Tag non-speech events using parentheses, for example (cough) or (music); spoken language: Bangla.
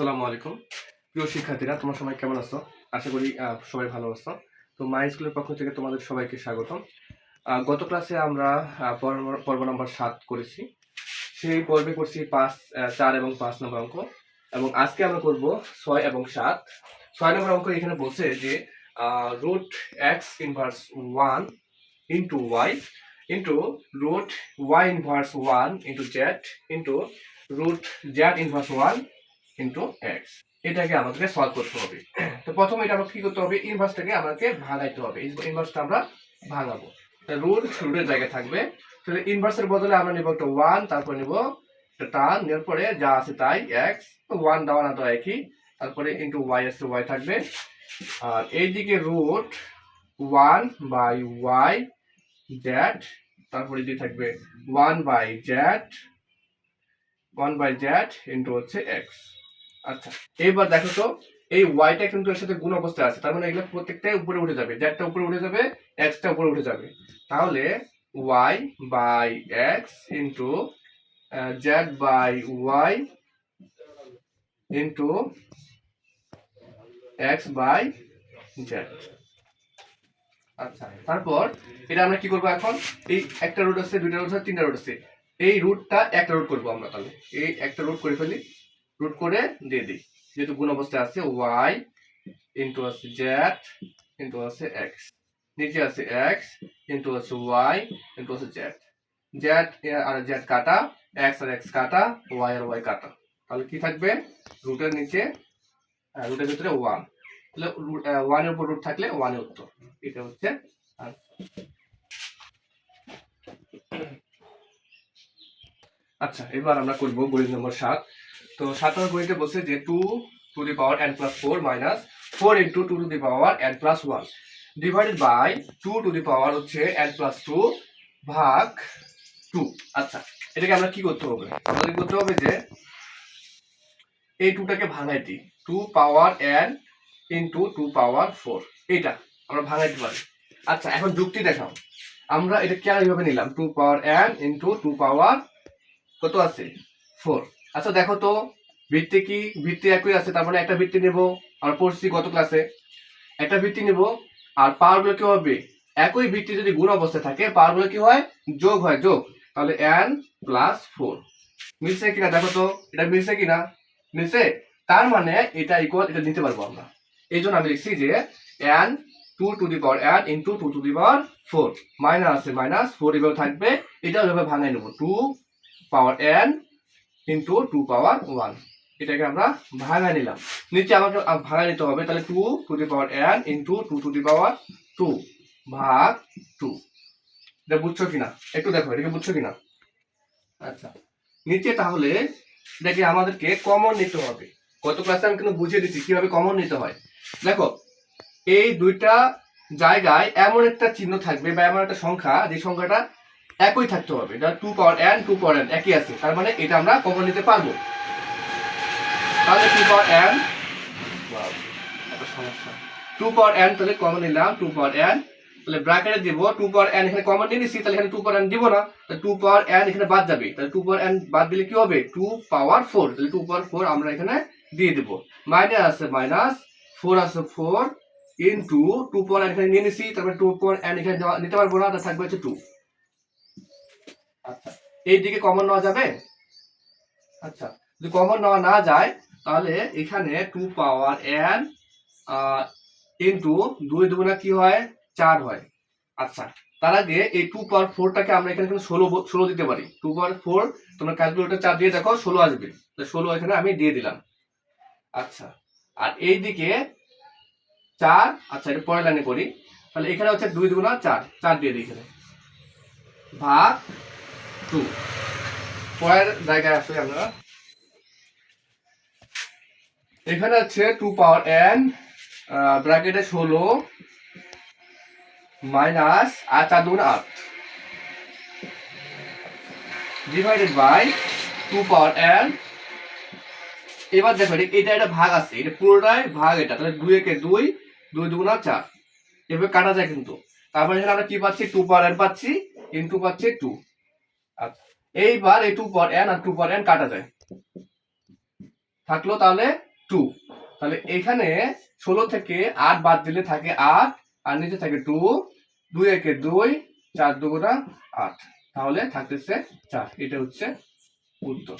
আসসালামু আলাইকুম। প্রিয় শিক্ষার্থীরা, তোমরা সবাই কেমন আছো? আশা করি সবাই ভালো আছো। তো মাই স্কুলের পক্ষ থেকে তোমাদের সবাইকে স্বাগত গত ক্লাসে আমরা পর্ব- পর্ব নম্বর সাত করেছি। সেই পর্বে করছি পাঁচ চার এবং পাঁচ নম্বর অঙ্ক। এবং আজকে আমরা করব ছয় এবং সাত। ছয় নম্বর অঙ্ক এখানে বলছে যে root x inverse one into y into root y inverse one into z into root z inverse one into x এটাকে আমাদেরকে সলভ করতে হবে। (clears throat) তো প্রথমে এটা আমাকে কি করতে হবে? ইনভার্সটাকে আমাকে ভাগাইতে হবে। ইনভার্সটা আমরা ভাঙাবো। রুট রুটের জায়গায় থাকবে। তাহলে ইনভার্সের বদলে আমরা নেব একটা ওয়ান তারপর নেব টান নেওয়ার পরে যা আছে তাই এক্স ওয়ান দেওয়া না একই। তারপরে ইন্টু ওয়াই আছে ওয়াই থাকবে। আর এইদিকে root one by y z তারপরে দিয়ে থাকবে one by z one by z into হচ্ছে এক্স আচ্ছা এইবার দেখো তো, এই ওয়াইটা কিন্তু এর সাথে গুণ অবস্থায় আছে, তার মানে এগুলো প্রত্যেকটাই উপরে উঠে যাবে জেডটা উপরে উঠে যাবে এক্সটা উপরে উঠে যাবে। তাহলে y by x into z by y into x by z আচ্ছা তারপর এটা আমরা কি করব এখন? এই একটা রুট আছে, দুইটা রুট আছে, তিনটা রুট আছে, এই রুটটা একটা রুট করব আমরা তাহলে। এই একটা রুট করে ফেলি। রুট করে দিয়ে দিই। যেহেতু গুণ অবস্থায় আছে ওয়াই ইন্টু আছে জেড ইন্টু আছে এক্স নিচে আছে এক্স ইন্টু আছে ওয়াই ইন্টু আছে জেড জেড আর জেড কাটা এক্স আর এক্স কাটা ওয়াই আর ওয়াই কাটা। তাহলে কি থাকবে? রুটের নিচে রুটের ভিতরে ওয়ান তাহলে ওয়ানের উপর রুট থাকলে ওয়ানের উত্তর। এটা হচ্ছে answer। আচ্ছা এবার আমরা করব গণিত নম্বর সাত। তো সাত নম্বর গণিতে বলছে যে two to the power n plus four minus four into two to the power n plus one divided by two to the power হচ্ছে এন প্লাস টু ভাগ টু আচ্ছা এটাকে আমরা কি করতে হবে? আমাদের করতে হবে যে এই টুটাকে ভাঙাই দিই। Two power n into two power four এইটা আমরা ভাঙাইতে পারি। আচ্ছা এখন যুক্তি দেখাও। আমরা এটা কেন এইভাবে নিলাম? Two power n into two power কত আছে? ফোর আচ্ছা দেখো তো, ভিত্তি কি? ভিত্তি একই আছে, তার মানে একটা ভিত্তি নেব আমরা পড়ছি গত ক্লাসে একটা ভিত্তি নেব, আর পাওয়ারগুলো কি হবে? একই ভিত্তি যদি গুণ অবস্থায় থাকে পাওয়ারগুলো কি হয়? যোগ হয়, যোগ। তাহলে এন প্লাস ফোর মিলছে কিনা? দেখো তো, এটা মিলছে কিনা? মিলছে? তার মানে এটা ইকুয়াল এটা নিতে পারব আমরা। এই জন্য আমি লিখছি যে n two to the power n into two to the power four minus আছে মাইনাস ফোর এভাবে থাকবে, এটা ওইভাবে ভাঙাই নেব। Two power n into two power one এটাকে আমরা ভাঙা নিলাম। নিচে আমাকে ভাঙা নিতে হবে। তাহলে two to the power n into two to the power two ভাগ টু এটা বুঝছ কিনা? একটু দেখো, এটাকে বুঝছ কিনা? আচ্ছা। নিচে তাহলে এটাকে আমাদেরকে কমন নিতে হবে। গত ক্লাসে আমি কিন্তু বুঝিয়ে দিচ্ছি কীভাবে কমন নিতে হয়। দেখো, এই দুইটা জায়গায় এমন একটা চিহ্ন থাকবে বা এমন একটা সংখ্যা, যে সংখ্যাটা একই থাকতে হবে এটা two power n two power n একই আছে তার মানে এটা আমরা কমন নিতে পারব তাহলে টু পাওয়ার এন সমস্যা টু পাওয়ার এন তাহলে কমন নিলাম টু পাওয়ার এন তাহলে ব্র্যাকেটে দিব টু পাওয়ার এন এখানে কমন নিয়ে নিচ্ছি তাহলে এখানে টু পাওয়ার এন দিব না তাহলে টু পাওয়ার এন এখানে বাদ যাবে তাহলে টু পাওয়ার এন বাদ দিলে কি হবে টু পাওয়ার ফোর তাহলে টু পাওয়ার ফোর আমরা এখানে দিয়ে দেবো মাইনাস আছে মাইনাস ফোর আছে four into two power n এখানে নিয়ে নিচ্ছি তারপরে টু পাওয়ার এন এখানে নিতে পারব না তাহলে থাকবে হচ্ছে টু আচ্ছা এই দিকে কমন নেওয়া যাবে? আচ্ছা যদি কমন নেওয়া না যায়, তাহলে এখানে টু পাওয়ার এন ইন্টু দুই দুগুণা কি হয়? চার হয়। আচ্ছা তার আগে এই টু পাওয়ার ফোরটাকে আমরা এখানে ষোলো ষোলো দিতে পারি। টু পাওয়ার ফোর তোমরা ক্যালকুলেটর চাপ দিয়ে দেখো, ষোলো আসবে। ষোলো এখানে আমি দিয়ে দিলাম। আচ্ছা আর এই দিকে চার আচ্ছা এটা পরের লাইনে করি। তাহলে এখানে হচ্ছে দুই দুগুণা চার চার দিয়ে দিই এখানে। ভাগ টু। পরের জায়গায় আসলে আমরা। এখানে আছে টু পাওয়ার এন ব্র্যাকেটে ষোলো, মাইনাস আর চার দুগুণ আট। Divided by two power n এবার দেখো, এটা একটা ভাগ আছে। এটা পুরোটাই ভাগ এটা। তাহলে দুই একে দুই দুই দুগুণা চার। এভাবে কাটা যায় কিন্তু। তারপরে এখানে আমরা কি পাচ্ছি? টু পাওয়ার এন পাচ্ছি। ইন্টু পাচ্ছি টু আচ্ছা। এইবার এই টু পাওয়ার এন আর টু পর এন কাটা যায়। থাকল তাহলে টু তাহলে এখানে ষোলো থেকে আট বাদ দিলে থাকে আট, আর নিচে থাকে টু দুই একে দুই, চার দুগুণা আট। তাহলে থাকতেছে চার। এটা হচ্ছে উত্তর।